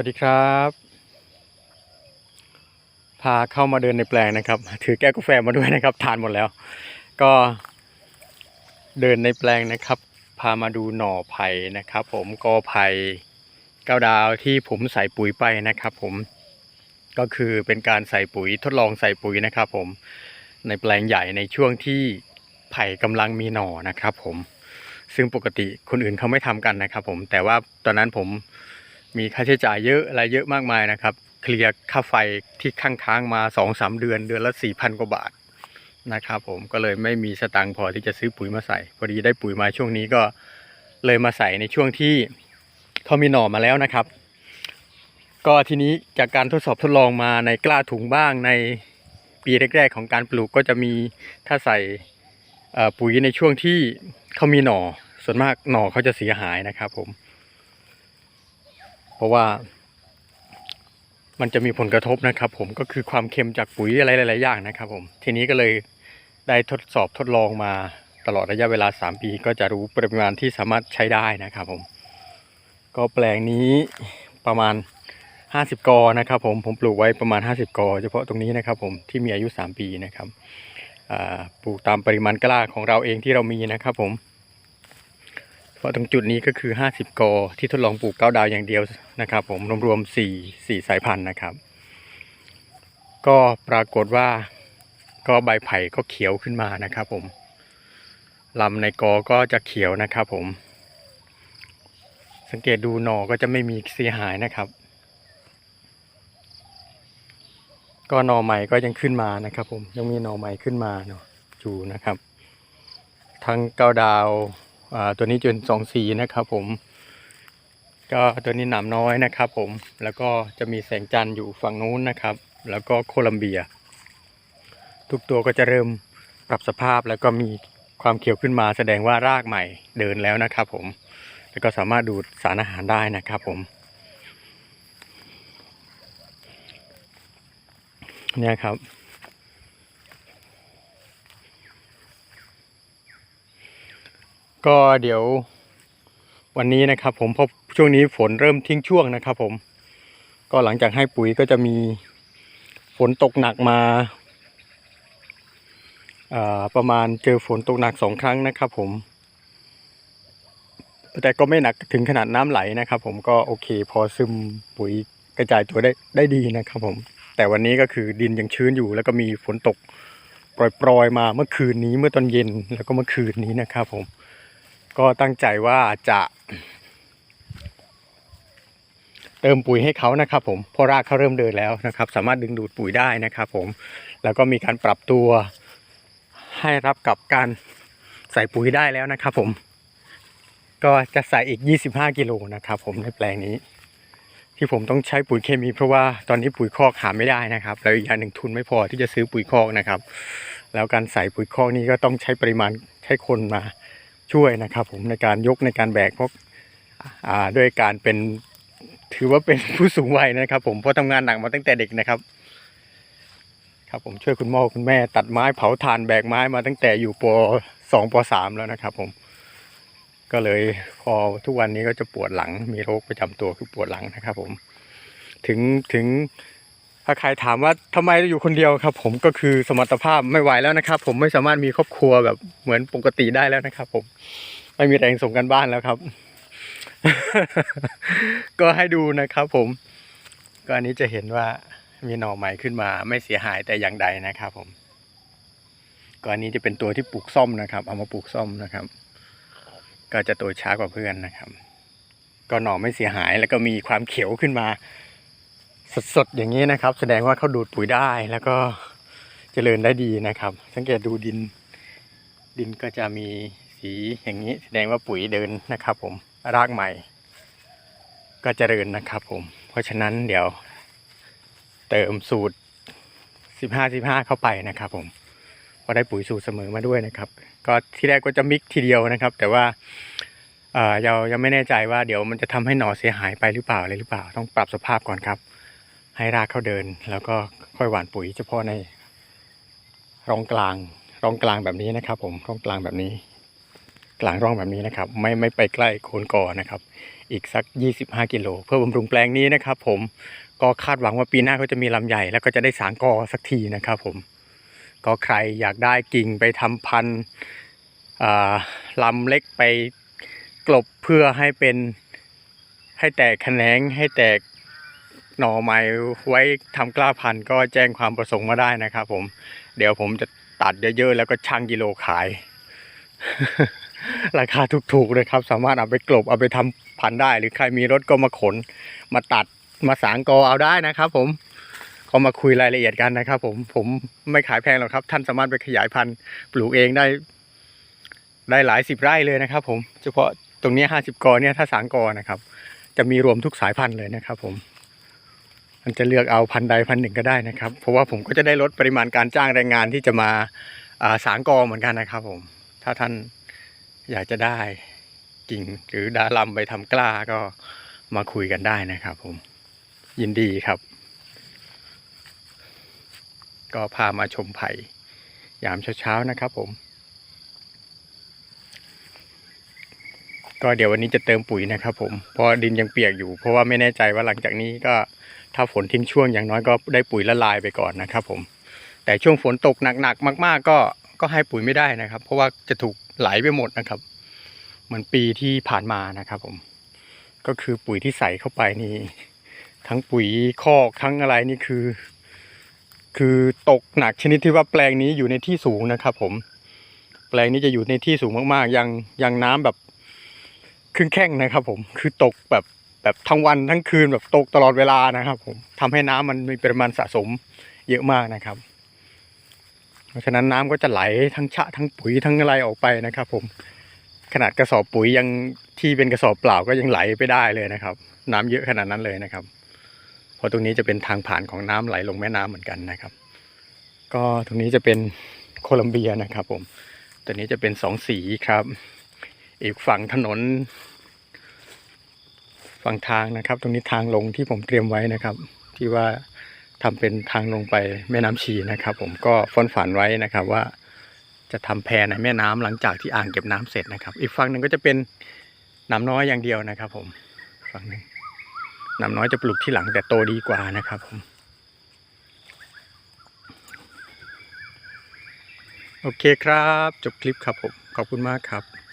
วัสดีครับ พาเข้ามาเดินในแปลงนะครับ ถือแก้วกาแฟมาด้วยนะครับ ทานหมดแล้ว ก็เดินในแปลงนะครับ พามาดูหน่อไผ่นะครับ ผมกอไผ่เก้าดาวที่ผมใส่ปุ๋ยไปนะครับ ผมก็คือเป็นการใส่ปุ๋ยทดลองใส่ปุ๋ยนะครับ ผมในแปลงใหญ่ในช่วงที่ไผ่กำลังมีหน่อนะครับ ผมซึ่งปกติคนอื่นเขาไม่ทำกันนะครับ ผมแต่ว่าตอนนั้นผม มีค่าใช้จ่ายเยอะอะไรเยอะมากมายนะครับ เคลียร์ค่าไฟที่ค้างค้างๆมา2อสเดือนเดือนละ4ี่พันกว่าบาทนะครับผมก็เลยไม่มีสตังค์พอที่จะซื้อปุ๋ยมาใส่ พอดีได้ปุ๋ยมาช่วงนี้ก็เลยมาใส่ในช่วงที่เขามีหน่อมาแล้วนะครับ ก็ทีนี้จากการทดสอบทดลองมาในกล้าถุงบ้างในปีแรกๆของการปลูกก็จะมีถ้าใส่ปุ๋ยในช่วงที่เขามีหน่อ ส่วนมากหน่อเขาจะเสียหายนะครับผม เพราะว่า มันจะมีผลกระทบนะครับ ผมก็คือความเค็มจากปุ๋ยอะไรหลายๆอย่างนะครับ ผมทีนี้ก็เลยได้ทดสอบทดลองมาตลอดระยะเวลา 3 ปี ก็จะรู้ปริมาณที่สามารถใช้ได้นะครับ ผม ก็แปลงนี้ประมาณ 50 กอนะครับ ผมผมปลูกไว้ประมาณ 50 กอ เฉพาะตรงนี้นะครับ ผมที่มีอายุ 3 ปีนะครับปลูกตามปริมาณกล้าของเราเองที่เรามีนะครับ ผม เพราะตรงจุดนี้ก็คือ 50 กอที่ทดลองปลูกเก้าดาวอย่างเดียวนะครับ ผมรวมๆ4 4สายพันธุ์นะครับ ก็ปรากฏว่าก็ใบไผ่ก็เขียวขึ้นมานะครับผมลำในกอก็จะเขียวนะครับผม สังเกตดูหนอก็จะไม่มีเสียหายนะครับ ก็หน่อใหม่ก็ยังขึ้นมานะครับ ผมยังมีหน่อใหม่ขึ้นมาเนาะอยู่นะครับ ทั้งเก้าดาว ตัวนี้จนสองสีนะครับผม ก็ตัวนี้หนามน้อยนะครับผมแล้วก็จะมีแสงจันทร์อยู่ฝั่งนู้นนะครับ แล้วก็โคลัมเบีย ทุกตัวก็จะเริ่มปรับสภาพแล้วก็มีความเขียวขึ้นมาแสดงว่ารากใหม่เดินแล้วนะครับผม แล้วก็สามารถดูดสารอาหารได้นะครับผมเนี่ยครับ ก็เดี๋ยววันนี้นะครับ ผมเพราะช่วงนี้ฝนเริ่มทิ้งช่วงนะครับ ผม ก็หลังจากให้ปุ๋ยก็จะมีฝนตกหนักมาอ่าประมาณเจอฝนตกหนักสองครั้งนะครับ ผม แต่ก็ไม่หนักถึงขนาดน้ำไหลนะครับ ผมก็โอเค พอซึมปุ๋ยกระจายตัวได้ได้ดีนะครับ ผม แต่วันนี้ก็คือดินยังชื้นอยู่ แล้วก็มีฝนตกปล่อยๆมาเมื่อคืนนี้เมื่อตอนเย็นแล้วก็เมื่อคืนนี้นะครับ ผม ก็ตั้งใจว่าจะเติมปุ๋ยให้เขานะครับ ผมเพราะรากเขาเริ่มเดินแล้วนะครับ สามารถดึงดูดปุ๋ยได้นะครับ ผมแล้วก็มีการปรับตัวให้รับกับการใส่ปุ๋ยได้แล้วนะครับ ผม ก็จะใส่อีก 25 กิโลนะครับ ผมในแปลงนี้ ที่ผมต้องใช้ปุ๋ยเคมี เพราะว่าตอนนี้ปุ๋ยคอกหาไม่ได้นะครับแล้วอีกอย่างหนึ่งทุนไม่พอที่จะซื้อปุ๋ยคอกนะครับ แล้วการใส่ปุ๋ยคอกนี้ก็ต้องใช้ปริมาณใช้คนมา ช่วยนะครับ ผมในการยกในการแบกเพวกอ่าด้วยการเป็นถือว่าเป็นผู้สูงวัยนะครับ ผมเพราะทำงานหนักมาตั้งแต่เด็กนะครับ ครับผมช่วยคุณพ่อคุณแม่ ตัดไม้เผาถ่านแบกไม้มาตั้งแต่อยู่ปสองปสามแล้วนะครับ ผม ก็เลยพอทุกวันนี้ก็จะปวดหลังมีโรคประจำตัวคือปวดหลังนะครับ ผม ถึงถึง ถ้าใครถามว่าทำไมอยู่คนเดียวครับ ผมก็คือสมรรถภาพไม่ไหวแล้วนะครับ ผมไม่สามารถมีครอบครัวแบบเหมือนปกติได้แล้วนะครับ ผมไม่มีแรงส่งกันบ้านแล้วครับ ก็ให้ดูนะครับ ผม ก็อันนี้จะเห็นว่ามีหน่อใหม่ขึ้นมา ไม่เสียหายแต่อย่างใดนะครับ ผมก็อันนี้จะเป็นตัวที่ปลูกซ่อมนะครับ เอามาปลูกซ่อมนะครับ ก็จะโตช้ากว่าเพื่อนนะครับ ก็หน่อไม่เสียหายแล้วก็มีความเขียวขึ้นมา สดๆอย่างนี้นะครับ แสดงว่าเขาดูดปุ๋ยได้แล้วก็เจริญได้ดีนะครับ สังเกตดูดิน ดินก็จะมีสีอย่างนี้ แสดงว่าปุ๋ยเดินนะครับ ผมรากใหม่ ก็เจริญนะครับ ผม เพราะฉะนั้นเดี๋ยว เติมสูตร 15 15 เข้าไปนะครับ ผมก็ได้ปุ๋ยสูตรเสมอมาด้วยนะครับ ก็ที่แรกก็จะมิกทีเดียวนะครับ แต่ว่าเอ่อเรายังไม่แน่ใจว่าเดี๋ยวมันจะทำให้หน่อเสียหายไปหรือเปล่าอะไรหรือเปล่า ต้องปรับสภาพก่อนครับ ให้รากเขาเดิน แล้วก็ค่อยหว่านปุ๋ยเฉพาะในร่องกลางร่องกลางแบบนี้นะครับ ผมร่องกลางแบบนี้ กลางร่องแบบนี้นะครับ ไม่ไม่ไปใกล้โคนกอนะครับ อีกสัก 25 กิโลเพื่อบำรุงแปลงนี้นะครับ ผมก็คาดหวังว่าปีหน้าก็จะมีลำใหญ่แล้วก็จะได้สางกอสักทีนะครับผมก็ใครอยากได้กิ่งไปทำพันธุ์อ่าลำเล็กไปกลบเพื่อให้เป็นให้แตกแขนงให้แตก หน่อไม้ไว้ทำกล้าพันธุ์ก็แจ้งความประสงค์มาได้นะครับ ผม เดี๋ยวผมจะตัดเยอะๆแล้วก็ชั่งกิโลขาย ราคาถูกๆเลยครับ สามารถเอาไปกลบเอาไปทำพันธุ์ได้ หรือใครมีรถก็มาขน มาตัดมาสางกอเอาได้นะครับ ผมก็มาคุยรายละเอียดกันนะครับ ผมผมไม่ขายแพงหรอกครับ ท่านสามารถไปขยายพันธุ์ปลูกเองได้ ได้หลายสิบไร่เลยนะครับ ผมเฉพาะตรงนี้ห้าสิบกอเนี่ยถ้าสางกอนะครับ จะมีรวมทุกสายพันธุ์เลยนะครับ ผม มันจะเลือกเอาพันใดพันหนึ่งก็ได้นะครับ เพราะว่าผมก็จะได้ลดปริมาณการจ้างแรงงานที่จะมาสางกอเหมือนกันนะครับผม ถ้าท่านอยากจะได้กิ่งหรือดาลำไปทำกล้าก็มาคุยกันได้นะครับผมยินดีครับ ก็พามาชมไผ่ยามเช้าๆนะครับผม ก็เดี๋ยววันนี้จะเติมปุ๋ยนะครับผมเพราะดินยังเปียกอยู่ เพราะว่าไม่แน่ใจว่าหลังจากนี้ก็ ถ้าฝนทิ้งช่วงอย่างน้อยก็ได้ปุ๋ยละลายไปก่อนนะครับผม แต่ช่วงฝนตกหนักๆมากๆ ก็ก็ให้ปุ๋ยไม่ได้นะครับ เพราะว่าจะถูกไหลไปหมดนะครับ เหมือนปีที่ผ่านมานะครับผม ก็คือปุ๋ยที่ใส่เข้าไปนี่ทั้งปุ๋ยคอกทั้งอะไรนี่คือ คือตกหนักชนิดที่ว่าแปลงนี้อยู่ในที่สูงนะครับ ผม แปลงนี้จะอยู่ในที่สูงมากๆยังยังน้ำแบบครึ่งแข้งนะครับ ผมคือตกแบบ แบบทั้งวันทั้งคืนแบบตกตลอดเวลานะครับผมทำให้น้ำมันมีปริมาณสะสมเยอะมากนะครับ เพราะฉะนั้นน้ำก็จะไหลทั้งชะทั้งปุ๋ยทั้งอะไรออกไปนะครับ ผมขนาดกระสอบปุ๋ยยังที่เป็นกระสอบเปล่าก็ยังไหลไปได้เลยนะครับ น้ำเยอะขนาดนั้นเลยนะครับเพราะตรงนี้จะเป็นทางผ่านของน้ำไหลลงแม่น้ำเหมือนกันนะครับ ก็ตรงนี้จะเป็นโคลัมเบียนะครับ ผมตัวนี้จะเป็นสองสีครับ อีกฝั่งถนน ฝั่งทางนะครับ ตรงนี้ทางลงที่ผมเตรียมไว้นะครับ ที่ว่าทำเป็นทางลงไปแม่น้ำชีนะครับ ผมก็ฟ้อนฝันไว้นะครับว่าจะทำแพในแม่น้ำหลังจากที่อ่างเก็บน้ำเสร็จนะครับ อีกฝั่งหนึ่งก็จะเป็นน้ำน้อยอย่างเดียวนะครับ ผมฝั่งหนึ่งน้ำน้อยจะปลูกที่หลังแต่โตดีกว่านะครับผมโอเคครับ จบคลิปครับผม ขอบคุณมากครับ